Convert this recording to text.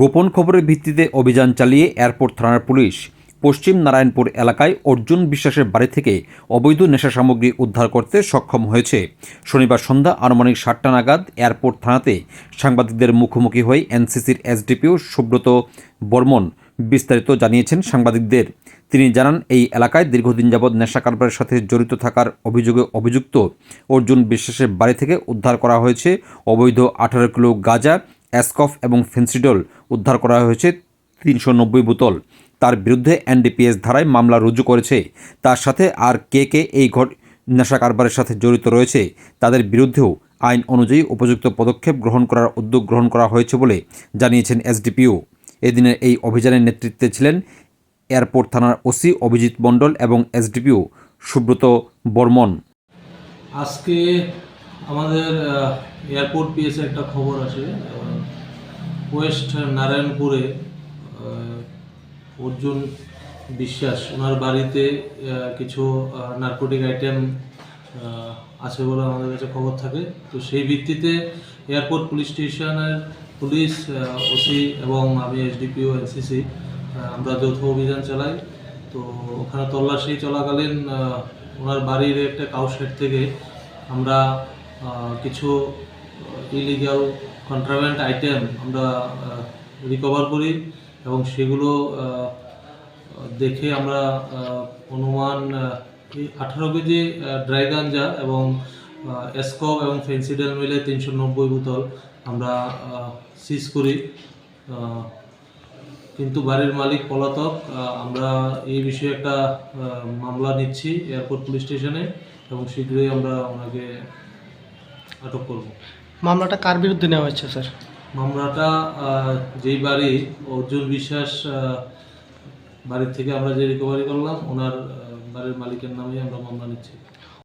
গোপন খবরের ভিত্তিতে অভিযান চালিয়ে এয়ারপোর্ট থানার পুলিশ পশ্চিম নারায়ণপুর এলাকায় অর্জুন বিশ্বাসের বাড়ি থেকে অবৈধ নেশা সামগ্রী উদ্ধার করতে সক্ষম হয়েছে। শনিবার সন্ধ্যা আনুমানিক সাতটা নাগাদ এয়ারপোর্ট থানাতে সাংবাদিকদের মুখোমুখি হয়ে এনসিসির এসডিপিও সুব্রত বর্মন বিস্তারিত জানিয়েছেন সাংবাদিকদের। তিনি জানান, এই এলাকায় দীর্ঘদিন যাবৎ নেশা কারবারের সাথে জড়িত থাকার অভিযোগে অভিযুক্ত অর্জুন বিশ্বাসের বাড়ি থেকে উদ্ধার করা হয়েছে। অবৈধ আঠারো কিলো গাঁজা অ্যাসকফ এবং ফেন্সিডল উদ্ধার করা হয়েছে তিনশো নব্বই বোতল। তার বিরুদ্ধে এনডিপিএস ধারায় মামলা রুজু করেছে। তার সাথে আর কে কে এই ঘট নেশা কারবারের সাথে জড়িত রয়েছে তাদের বিরুদ্ধেও আইন অনুযায়ী উপযুক্ত পদক্ষেপ গ্রহণ করার উদ্যোগ গ্রহণ করা হয়েছে বলে জানিয়েছেন এসডিপিও। এদিনের এই অভিযানের নেতৃত্বে ছিলেন এয়ারপোর্ট থানার ওসি অভিজিৎ মণ্ডল এবং এসডিপিও সুব্রত বর্মন। আজকে আমাদের এয়ারপোর্ট পিএসে একটা খবর আহ, ওয়েস্ট নারায়ণপুরে অর্জুন বিশ্বাস ওনার বাড়িতে কিছু নার্কোটিক আইটেম আছে বলে আমাদের কাছে খবর থাকে। তো সেই ভিত্তিতে এয়ারপোর্ট, পুলিশ স্টেশনের পুলিশ ওসি এবং আমি এসডিপিও এনসিসি আমরা যৌথ অভিযান চালাই। তো ওখানে তল্লাশি চলাকালীন ওনার বাড়ির একটা কাউশেড থেকে আমরা কিছু ইলিগাল কন্ট্রাভেন্ট আইটেম আমরা রিকভার করি এবং সেগুলো দেখে আমরা অনুমান আঠারো কেজি ড্রাই গাঞ্জা এবং এসকপ এবং ফেন্সিডেল মিলে তিনশো নব্বই বোতল আমরা সিজ করি। কিন্তু বাড়ির মালিক, পলাতক আমরা এই বিষয়ে একটা মামলা নিচ্ছি এয়ারপোর্ট পুলিশ স্টেশনে এবং শীঘ্রই আমরা ওনাকে আটক করব। মামলাটা কার বিরুদ্ধে নেওয়া হয়েছে স্যার? মামলাটা আহ, যেই বাড়ি অর্জুন বিশ্বাস বাড়ির থেকে আমরা যে রিকভারি করলাম ওনার বাড়ির মালিকের নামেই আমরা মামলা নিচ্ছি।